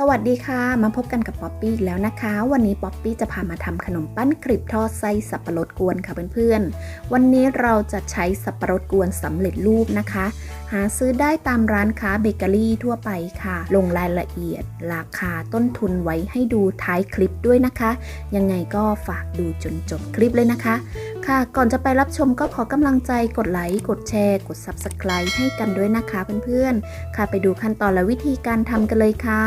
สวัสดีค่ะ มาพบกันกับป๊อปปี้อีกแล้วนะคะ วันนี้ป๊อปปี้จะพามาทำขนมปั้นกริบทอดไส้สับปะรดกวนค่ะเพื่อนๆ วันนี้เราจะใช้สับปะรดกวนสำเร็จรูปนะคะ หาซื้อได้ตามร้านค้าเบเกอรี่ทั่วไปค่ะ ลงรายละเอียด ราคาต้นทุนไว้ให้ดูท้ายคลิปด้วยนะคะ ยังไงก็ฝากดูจนจบคลิปเลยนะคะ ค่ะก่อนจะไปรับชมก็ขอกำลังใจกดไลค์กดแชร์ กด Subscribe ให้กันด้วยนะคะเพื่อนๆ ค่ะไปดูขั้นตอนและวิธีการทำกันเลยค่ะ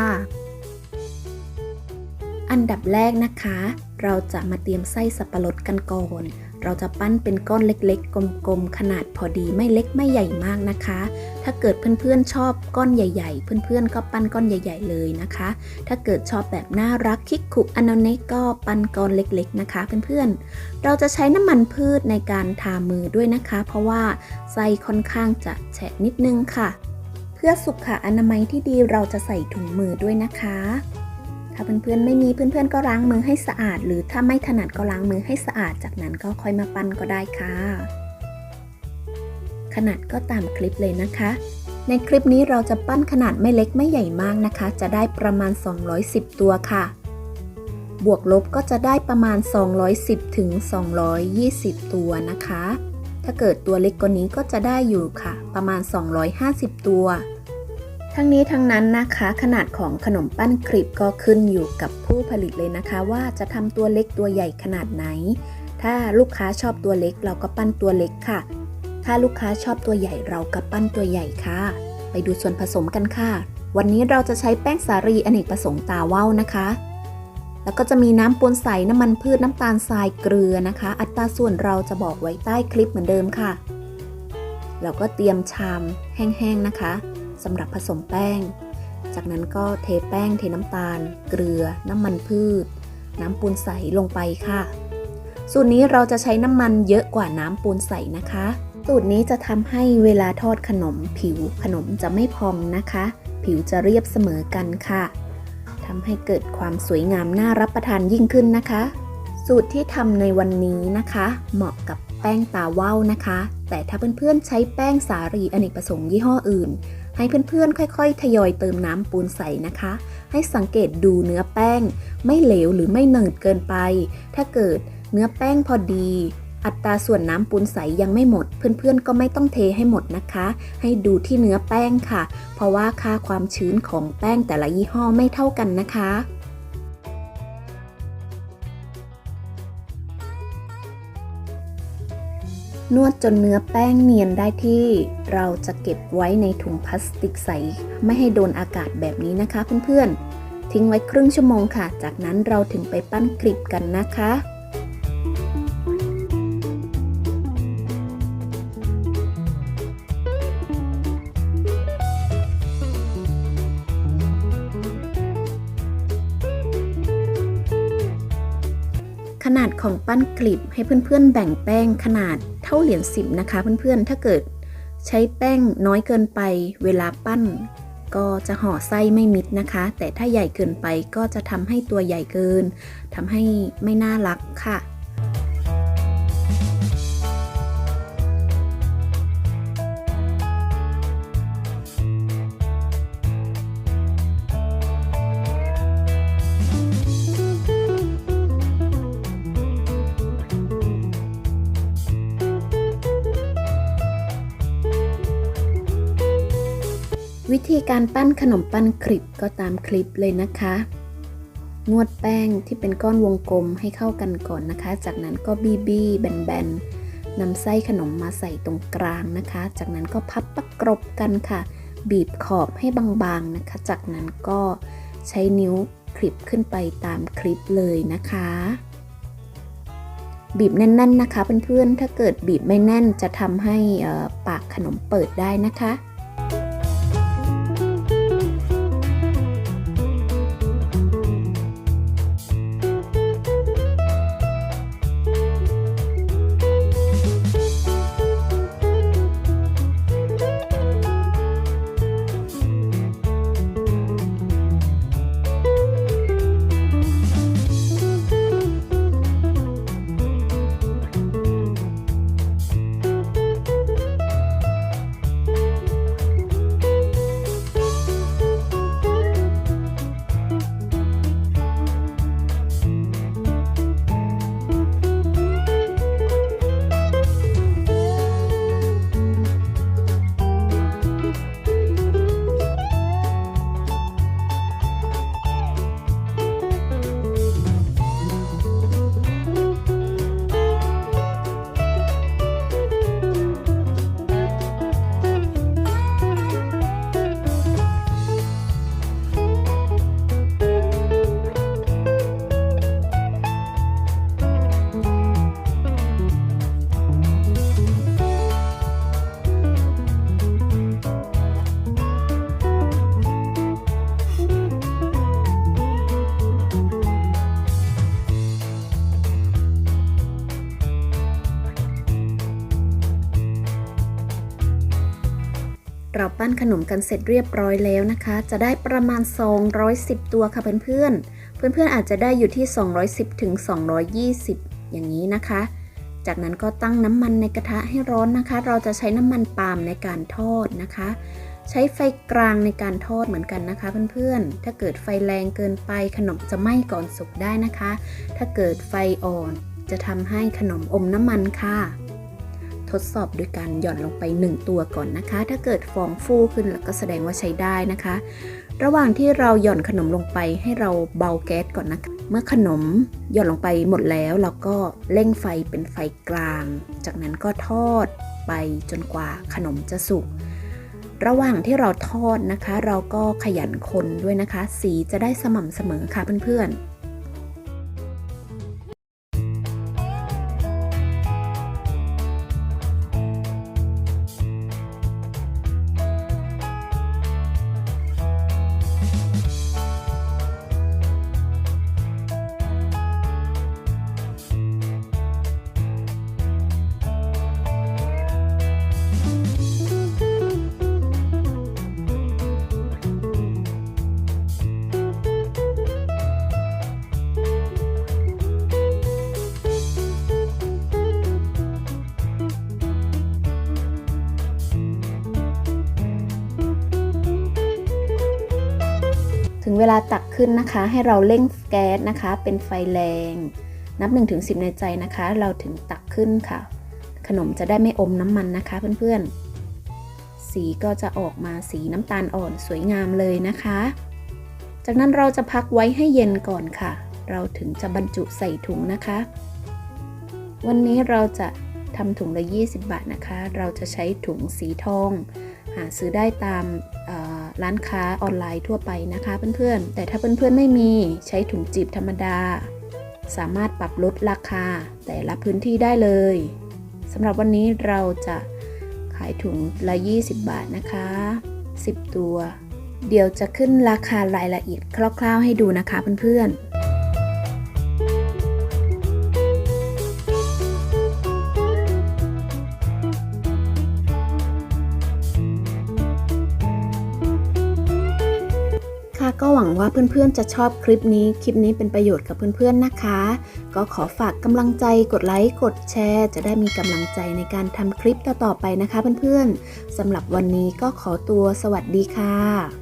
อันดับแรกนะคะ เราจะมาเตรียมไส้สับปะรดกันก่อน เราจะปั้นเป็นก้อนเล็กๆ กลมๆ ขนาดพอดีไม่เล็กไม่ใหญ่มากนะคะ ถ้าเกิดเพื่อนๆชอบก้อนใหญ่ ๆ เพื่อนๆก็ปั้นก้อนใหญ่ ๆ เลยนะคะ ถ้าเกิดชอบแบบน่ารักคิกคุอันนเนกก็ปั้นก้อนเล็กๆนะคะ เพื่อนๆ เราจะใช้น้ำมันพืชในการทามือด้วยนะคะ เพราะว่าไส้ค่อนข้างจะแฉะนิดนึงค่ะ เพื่อสุขอนามัยที่ดีเราจะใส่ถุงมือด้วยนะคะ ถ้าเพื่อนๆไม่มีเพื่อนๆก็ล้างมือให้สะอาด หรือถ้าไม่ถนัดก็ล้างมือให้สะอาด จากนั้นก็ค่อยมาปั้นก็ได้ค่ะ ขนาดก็ตามคลิปเลยนะคะ ในคลิปนี้เราจะปั้นขนาดไม่เล็กไม่ใหญ่มากนะคะ จะได้ประมาณ 210 ตัวค่ะ บวกลบก็จะได้ประมาณ 210ถึง220 ตัวนะคะ ถ้าเกิดตัวเล็กกว่านี้ก็จะได้อยู่ค่ะ ประมาณ 250 ตัว ทั้งนี้ทั้งนั้นนะคะขนาดของขนมปั้นคลิปก็ขึ้นอยู่กับผู้ผลิตเลยนะคะ ว่าจะทำตัวเล็กตัวใหญ่ขนาดไหน ถ้าลูกค้าชอบตัวเล็กเราก็ปั้นตัวเล็กค่ะ ถ้าลูกค้าชอบตัวใหญ่เราก็ปั้นตัวใหญ่ค่ะ ไปดูส่วนผสมกันค่ะ วันนี้เราจะใช้แป้งสาลีอเนกประสงค์ตาว่าวนะคะ แล้วก็จะมีน้ำปูนใสน้ำมันพืชน้ำตาลทรายเกลือนะคะ อัตราส่วนเราจะบอกไว้ใต้คลิปเหมือนเดิมค่ะ เราก็เตรียมชามแห้งๆนะคะ สำหรับผสมแป้ง จากนั้นก็เทแป้งเทน้ำตาล เกลือ น้ำมันพืช น้ำปูนใสลงไปค่ะ สูตรนี้เราจะใช้น้ำมันเยอะกว่าน้ำปูนใสนะคะ สูตรนี้จะทำให้เวลาทอดขนมผิวขนมจะไม่พองนะคะ ผิวจะเรียบเสมอกันค่ะทำให้เกิดความสวยงามน่ารับประทานยิ่งขึ้นนะคะ สูตรที่ทำในวันนี้นะคะ เหมาะกับแป้งตาว่าวนะคะ แต่ถ้าเพื่อนๆใช้แป้งสาลีอเนกประสงค์ยี่ห้ออื่น ให้เพื่อนๆ ค่อยๆ ทยอยเติมน้ำปูนใส่นะคะ ให้สังเกตดูเนื้อแป้ง ไม่เหลวหรือไม่หนืดเกินไป ถ้าเกิดเนื้อแป้งพอดี อัตราส่วนน้ำปูนใสยังไม่หมด เพื่อนๆ ก็ไม่ต้องเทให้หมดนะคะ ให้ดูที่เนื้อแป้งค่ะ เพราะว่าค่าความชื้นของแป้งแต่ละยี่ห้อไม่เท่ากันนะคะ นวดจนเนื้อแป้งเนียนได้ที่เราจะเก็บไว้ในถุงพลาสติกใส ไม่ให้โดนอากาศแบบนี้นะคะเพื่อนๆ ทิ้งไว้ครึ่งชั่วโมงค่ะ จากนั้นเราถึงไปปั้นกริบกันนะคะขนาดของปั้นกลีบให้เพื่อนๆแบ่งแป้งขนาด ท่าเหรียญสิบนะคะ เพื่อนๆ ถ้าเกิดใช้แป้งน้อยเกินไป เวลาปั้น ก็จะห่อไส้ไม่มิดนะคะ แต่ถ้าใหญ่เกินไปก็จะทำให้ตัวใหญ่เกินทำให้ไม่น่ารักค่ะ วิธีการปั้นขนมปั้นคลิปก็ตามคลิปเลยนะคะ นวดแป้งที่เป็นก้อนวงกลมให้เข้ากันก่อนนะคะ จากนั้นก็บีบีแบนๆนำไส้ขนมมาใส่ตรงกลางนะคะ จากนั้นก็พับประกรบกันค่ะ บีบขอบให้บางๆนะคะ จากนั้นก็ใช้นิ้วคลิปขึ้นไปตามคลิปเลยนะคะ บีบแน่นๆนะคะเพื่อนๆถ้าเกิดบีบไม่แน่นจะทำให้ปากขนมเปิดได้นะคะ เราปั้นขนมกันเสร็จเรียบร้อยแล้วนะคะ จะได้ประมาณ 210 ตัวค่ะเพื่อนๆ เพื่อนๆอาจจะได้อยู่ที่ 210ถึง220 อย่างนี้นะคะ จากนั้นก็ตั้งน้ำมันในกระทะให้ร้อนนะคะ เราจะใช้น้ำมันปาล์มในการทอดนะคะ ใช้ไฟกลางในการทอดเหมือนกันนะคะ เพื่อนๆ ถ้าเกิดไฟแรงเกินไปขนมจะไหม้ก่อนสุกได้นะคะ ถ้าเกิดไฟอ่อนจะทำให้ขนมอมน้ำมันค่ะ ทดสอบด้วยการหย่อนลงไป 1 ตัวก่อนนะคะ ถ้าเกิดฟองฟูขึ้นแล้วก็แสดงว่าใช้ได้นะคะ ระหว่างที่เราหย่อนขนมลงไปให้เราเบาแก๊สก่อนนะคะ เมื่อขนมหย่อนลงไปหมดแล้วเราก็เร่งไฟเป็นไฟกลาง จากนั้นก็ทอดไปจนกว่าขนมจะสุกระหว่างที่เราทอดนะคะ เราก็ขยันคนด้วยนะคะ สีจะได้สม่ำเสมอค่ะเพื่อนๆ ถึงเวลาตักขึ้นนะคะ ให้เราเร่งแก๊สนะคะ เป็นไฟแรง นับ1ถึง10ในใจนะคะ เราถึงตักขึ้นค่ะ ขนมจะได้ไม่อมน้ำมันนะคะเพื่อนๆ สีก็จะออกมาสีน้ำตาลอ่อนสวยงามเลยนะคะ จากนั้นเราจะพักไว้ให้เย็นก่อนค่ะ เราถึงจะบรรจุใส่ถุงนะคะ วันนี้เราจะทำถุงละ 20 บาทนะคะ เราจะใช้ถุงสีทอง หาซื้อได้ตาม ร้านค้าออนไลน์ทั่วไปนะคะเพื่อนๆ แต่ถ้าเพื่อนๆไม่มีใช้ถุงจีบธรรมดา สามารถปรับลดราคาแต่ละพื้นที่ได้เลยสำหรับวันนี้เราจะขายถุงละ 20 บาทนะคะ 10 ตัว เดี๋ยวจะขึ้นราคารายละเอียดคร่าว ๆ ให้ดูนะคะเพื่อนๆ ก็หวังว่าเพื่อนๆจะชอบคลิปนี้ คลิปนี้เป็นประโยชน์กับเพื่อนๆนะคะ ก็ขอฝากกำลังใจกดไลค์ กดแชร์ จะได้มีกำลังใจในการทำคลิปต่อๆไปนะคะเพื่อนๆสำหรับวันนี้ก็ขอตัวสวัสดีค่ะ